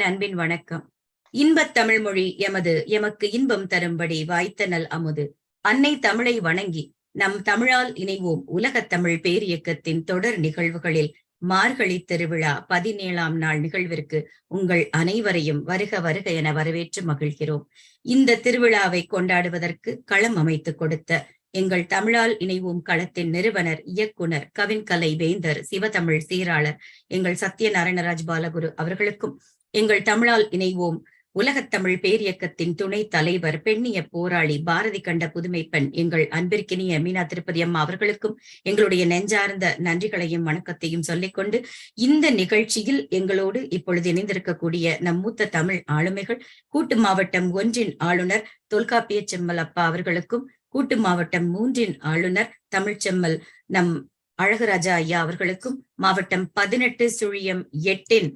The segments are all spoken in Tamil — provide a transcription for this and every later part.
அன்பின் வணக்கம். இன்பத் தமிழ் மொழி எமது எமக்கு இன்பம் தரும்படி வாய்த்தனல் அமுது. அன்னை தமிழை வணங்கி நம் தமிழால் இணைவோம் உலகத் தமிழ் பேரியக்கத்தின் தொடர் நிகழ்வுகளில் மார்கழி திருவிழா பதினேழாம் நாள் நிகழ்விற்கு உங்கள் அனைவரையும் வருக வருக என வரவேற்று மகிழ்கிறோம். இந்த திருவிழாவை கொண்டாடுவதற்கு களம் அமைத்துக் கொடுத்த எங்கள் தமிழால் இணைவோம் களத்தின் நிறுவனர் இயக்குனர் கவின்கலை வேந்தர் சிவதமிழ் சீராளர் எங்கள் சத்யநாராயணராஜ் பாலகுரு அவர்களுக்கும் எங்கள் தமிழால் இணைவோம். உலகத் தமிழ் பேரியக்கத்தின் துணை தலைவர் பெண்ணிய போராளி பாரதி கண்ட புதுமைப்பெண் எங்கள் அன்பிற்கினிய மீனா திருப்பதி அம்மா அவர்களுக்கும் எங்களுடைய நெஞ்சார்ந்த நன்றிகளையும் வணக்கத்தையும் சொல்லிக்கொண்டு இந்த நிகழ்ச்சியில் எங்களோடு இப்பொழுது இணைந்திருக்கக்கூடிய நம் மூத்த தமிழ் ஆளுமைகள் கூட்டு மாவட்டம் ஒன்றின் ஆளுநர் தொல்காப்பிய செம்மல் அப்பா அவர்களுக்கும் கூட்டு மாவட்டம் மூன்றின் ஆளுநர் தமிழ்ச்செம்மல் நம் அழகுராஜா ஐயா அவர்களுக்கும் மாவட்டம் பதினெட்டு சுழியம் எட்டின்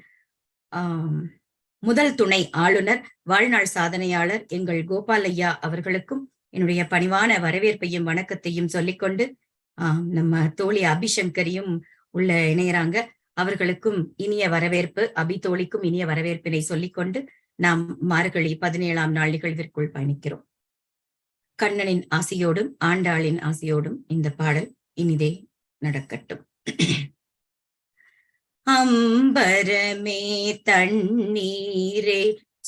ஆஹ் முதல் துணை ஆளுநர் வாழ்நாள் சாதனையாளர் எங்கள் கோபாலையா அவர்களுக்கும் என்னுடைய பணிவான வரவேற்பையும் வணக்கத்தையும் சொல்லிக்கொண்டு ஆஹ் நம்ம தோழி அபிசங்கரியும் உள்ள இணையறாங்க. அவர்களுக்கும் இனிய வரவேற்பு அபி தோழிக்கும் இனிய வரவேற்பினை சொல்லிக்கொண்டு நாம் மார்கழி பதினேழாம் நாள் நிகழ்விற்குள் பயணிக்கிறோம். கண்ணனின் ஆசையோடும் ஆண்டாளின் ஆசையோடும் இந்த பாடல் இனிதே நடக்கட்டும். அம்பரமே தண்ணீரே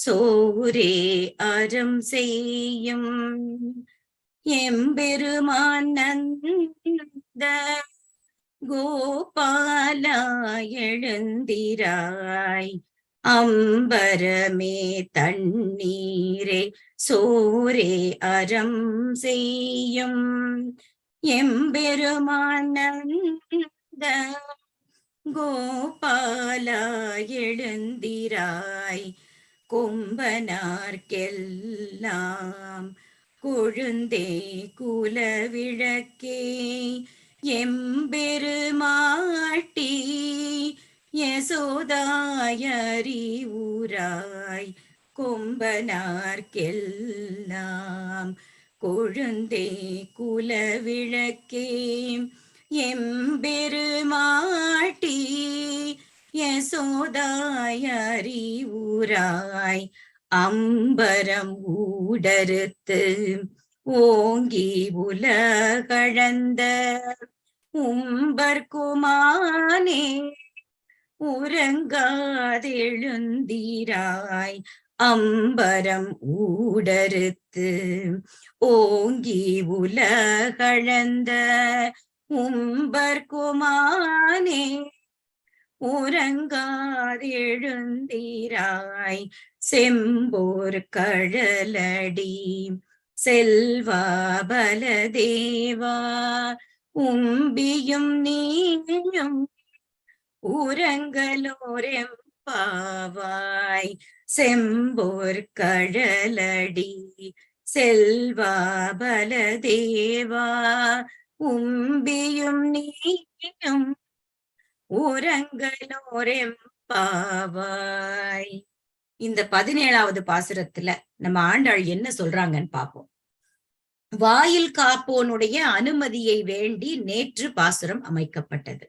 சோரே அறம் செய்யும். எம்பெருமானந்த நந்த கோபாலா எழுந்திராய் அம்பரமே தண்ணீரே சோரே அறம் செய்யும். எம்பெருமானந்த கோபாலா எழுந்திராய் கொம்பனார்க்கெல்லாம் கொழுந்தே குலவிளக்கே. எம்பெருமாட்டி யசோதாயரி ஊராய் கொம்பனார்க்கெல்லாம் கொழுந்தே குலவிளக்கே. எம்பெருமாட்டி யசோதாயரி ஊராய் அம்பரம் ஊடறுத்து ஓங்கி உலகழந்த உம்பர்குமானே உறங்காதெழுந்தீராய் அம்பரம் ஊடறுத்து ஓங்கி உலகழந்த உம்பர்குமானே உறங்காதெழுந்தீராய் செம்போர் கழலடி செல்வா பலதேவா உம்பியும் நீயும் ஊரங்களோரெம்பாவாய் செம்போர் கழலடி செல்வா பலதேவா உம்பியும் நீயும் ஊரங்களோரெம்பாவாய் இந்த பதினேழாவது பாசுரத்துல நம்ம ஆண்டாள் என்ன சொல்றாங்கன்னு பாப்போம் வாயில் காப்போனுடைய அனுமதியை வேண்டி நேற்று பாசுரம் அமைக்கப்பட்டது.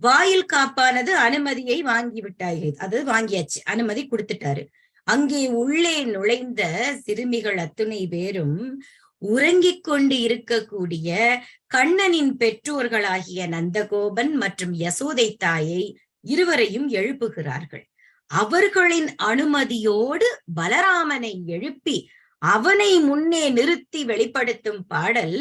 வாயில் காப்பானது அனுமதியை வாங்கி விட்டாய் அது வாங்கியாச்சு அனுமதி கொடுத்துட்டாரு. அங்கே உள்ளே நுழைந்த சிறுமிகள் அத்துணை பேரும் உறங்கிக் கொண்டு இருக்கக்கூடிய கண்ணனின் பெற்றோர்களாகிய நந்தகோபன் மற்றும் யசோதை தாயை இருவரையும் எழுப்புகிறார்கள். அவர்களின் அனுமதியோடு பலராமனை எழுப்பி அவனை முன்னே நிறுத்தி வெளிப்படுத்தும் பாடல்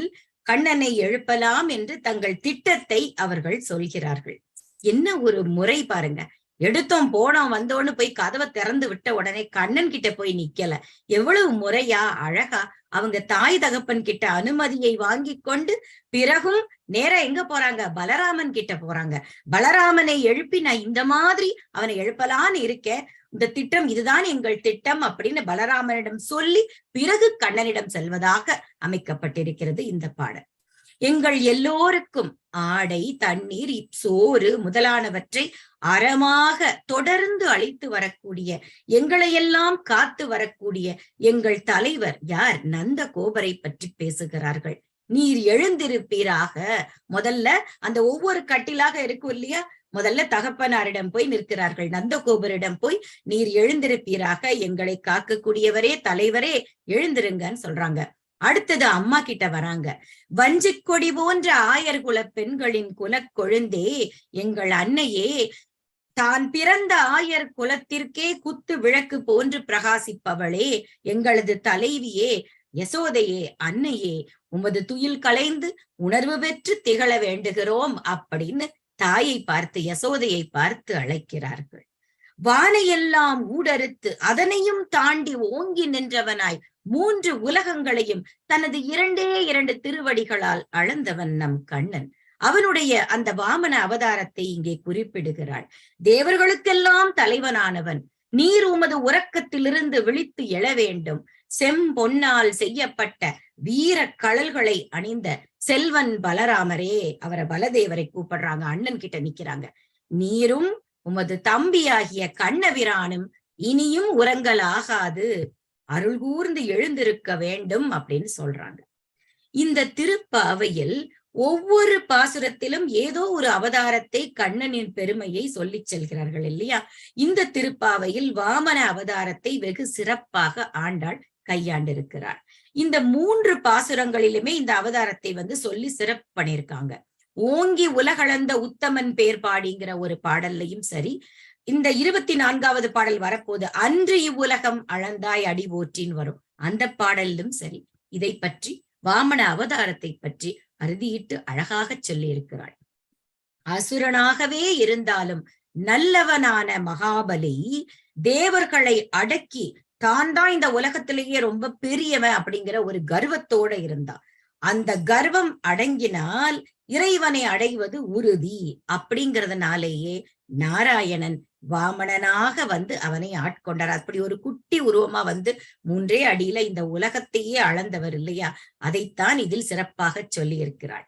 கண்ணனை எழுப்பலாம் என்று தங்கள் திட்டத்தை அவர்கள் சொல்கிறார்கள். என்ன ஒரு முறை பாருங்க. எடுத்தோம் போனோம் வந்தோன்னு போய் கதவை திறந்து விட்ட உடனே கண்ணன் கிட்ட போய் நிக்கல. எவ்வளவு முறையா அழகா அவங்க தாய் தகப்பன் கிட்ட அனுமதியை வாங்கி கொண்டு பிறகும் நேர எங்க போறாங்க? பலராமன் கிட்ட போறாங்க. பலராமனை எழுப்பி நான் இந்த மாதிரி அவனை எழுப்பலான்னு இருக்கேன் இந்த திட்டம் இதுதான் எங்கள் திட்டம் அப்படின்னு பலராமனிடம் சொல்லி பிறகு கண்ணனிடம் செல்வதாக அமைக்கப்பட்டிருக்கிறது இந்த பாடல். எங்கள் எல்லோருக்கும் ஆடை தண்ணீர் சோறு முதலானவற்றை அறமாக தொடர்ந்து அழித்து வரக்கூடிய எங்களையெல்லாம் காத்து வரக்கூடிய எங்கள் தலைவர் யார்? நந்த கோபரை பற்றி பேசுகிறார்கள். நீர் எழுந்திருப்பீராக. முதல்ல அந்த ஒவ்வொரு கட்டிலாக இருக்கும் இல்லையா? முதல்ல தகப்பனாரிடம் போய் நிற்கிறார்கள். நந்தகோபரிடம் போய் நீர் எழுந்திருப்பீராக. எங்களை காக்கக்கூடியவரே தலைவரே எழுந்திருங்கன்னு சொல்றாங்க. அடுத்தது அம்மா கிட்ட வராங்க. வஞ்சிக்கொடி போன்ற ஆயர் குல பெண்களின் குலக் கொழுந்தே எங்கள் அன்னையே தான் பிறந்த ஆயர் குலத்திற்கே குத்து விளக்கு போன்று பிரகாசிப்பவளே எங்களது தலைவியே யசோதையே அன்னையே உமது துயில் கலைந்து உணர்வு பெற்று திகழ வேண்டுகிறோம் அப்படின்னு தாயை பார்த்து யசோதையை பார்த்து அழைக்கிறார்கள். வானையெல்லாம் ஊடறுத்து அதனையும் தாண்டி ஓங்கி நின்றவனாய் மூன்று உலகங்களையும் தனது இரண்டே இரண்டு திருவடிகளால் அளந்தவன் நம் கண்ணன். அவனுடைய அந்த வாமன அவதாரத்தை இங்கே குறிப்பிடுகிறாள். தேவர்களுக்கெல்லாம் தலைவனானவன். நீர் உமது உறக்கத்திலிருந்து விழித்து எழ வேண்டும். செம்பொன்னால் செய்யப்பட்ட வீர கழல்களை அணிந்த செல்வன் பலராமரே அவரை பலதேவரை கூப்பிடுறாங்க அண்ணன் கிட்ட நிக்கிறாங்க. நீரும் உமது தம்பியாகிய கண்ணவிரானும் இனியும் உரங்கள் ஆகாது அருள் கூர்ந்து எழுந்திருக்க வேண்டும் அப்படின்னு சொல்றாங்க. இந்த திருப்பாவையில் ஒவ்வொரு பாசுரத்திலும் ஏதோ ஒரு அவதாரத்தை கண்ணனின் பெருமையை சொல்லி செல்கிறார்கள் இல்லையா? இந்த திருப்பாவையில் வாமன அவதாரத்தை வெகு சிறப்பாக ஆண்டாள் கையாண்டிருக்கிறார். இந்த மூன்று பாசுரங்களிலுமே இந்த அவதாரத்தை வந்து சொல்லி சிறப்பு பண்ணியிருக்காங்க. ஓங்கி உலகளந்த உத்தமன் பேர் பாடிங்கிற ஒரு பாடல்லையும் சரி இந்த இருபத்தி நான்காவது பாடல் வரப்போது அன்று இவ்வுலகம் அளந்தாய் அடி போற்றின்னு வரும். அந்த பாடலிலும் சரி இதை பற்றி வாமன அவதாரத்தை பற்றி அறுதியிட்டு அழகாக சொல்லி இருக்கிறாள் அசுரனாகவே இருந்தாலும் நல்லவனான மகாபலி தேவர்களை அடக்கி தான் தான் இந்த உலகத்திலேயே ரொம்ப பெரியவன் அப்படிங்கிற ஒரு கர்வத்தோட இருந்தான். அந்த கர்வம் அடங்கினால் இறைவனை அடைவது உறுதி அப்படிங்கறதுனாலேயே நாராயணன் வாமணனாக வந்து அவனை ஆட்கொண்டார். அப்படி ஒரு குட்டி உருவமா வந்து மூன்றே அடியில இந்த உலகத்தையே அளந்தவர் இல்லையா? அதைத்தான் இதில் சிறப்பாக சொல்லி இருக்கிறாள்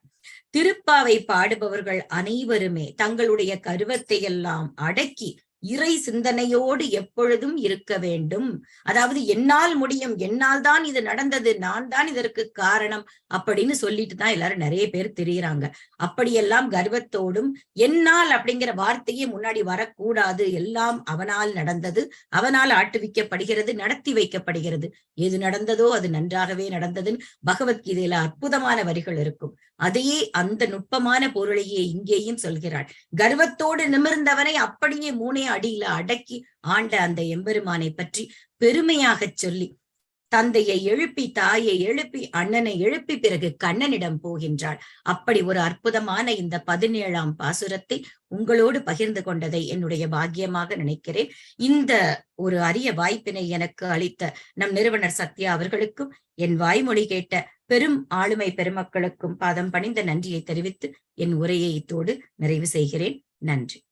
திருப்பாவை பாடுபவர்கள் அனைவருமே தங்களுடைய கருவத்தை எல்லாம் அடக்கி இறை சிந்தனையோடு எப்பொழுதும் இருக்க வேண்டும். அதாவது என்னால் முடியும் என்னால் தான் இது நடந்தது நான் தான் இதற்கு காரணம் அப்படின்னு சொல்லிட்டு தான் எல்லாரும் நிறைய பேர் தெரியுறாங்க. அப்படியெல்லாம் கர்வத்தோடும் என்னால் அப்படிங்கிற வார்த்தையே முன்னாடி வரக்கூடாது. எல்லாம் அவனால் நடந்தது அவனால் ஆட்டுவிக்கப்படுகிறது நடத்தி வைக்கப்படுகிறது. எது நடந்ததோ அது நன்றாகவே நடந்ததுன்னு பகவத்கீதையில அற்புதமான வரிகள் இருக்கும். அதையே அந்த நுட்பமான பொருளையே இங்கேயும் சொல்கிறாள். கர்வத்தோடு நிமிர்ந்தவனை அப்படியே மூணே அடியில அடக்கி ஆண்ட அந்த எம்பெருமானை பற்றி பெருமையாக சொல்லி தந்தையை எழுப்பி தாயை எழுப்பி அண்ணனை எழுப்பி பிறகு கண்ணனிடம் போகின்றாள். அப்படி ஒரு அற்புதமான இந்த பதினேழாம் பாசுரத்தை உங்களோடு பகிர்ந்து கொண்டதை என்னுடைய பாக்கியமாக நினைக்கிறேன். இந்த ஒரு அரிய வாய்ப்பினை எனக்கு அளித்த நம் நிறுவனர் சத்யா அவர்களுக்கும் என் வாய்மொழி கேட்ட பெரும் ஆளுமை பெருமக்களுக்கும் பாதம் பணிந்த நன்றியை தெரிவித்து என் உரையை இத்தோடு நிறைவு செய்கிறேன். நன்றி.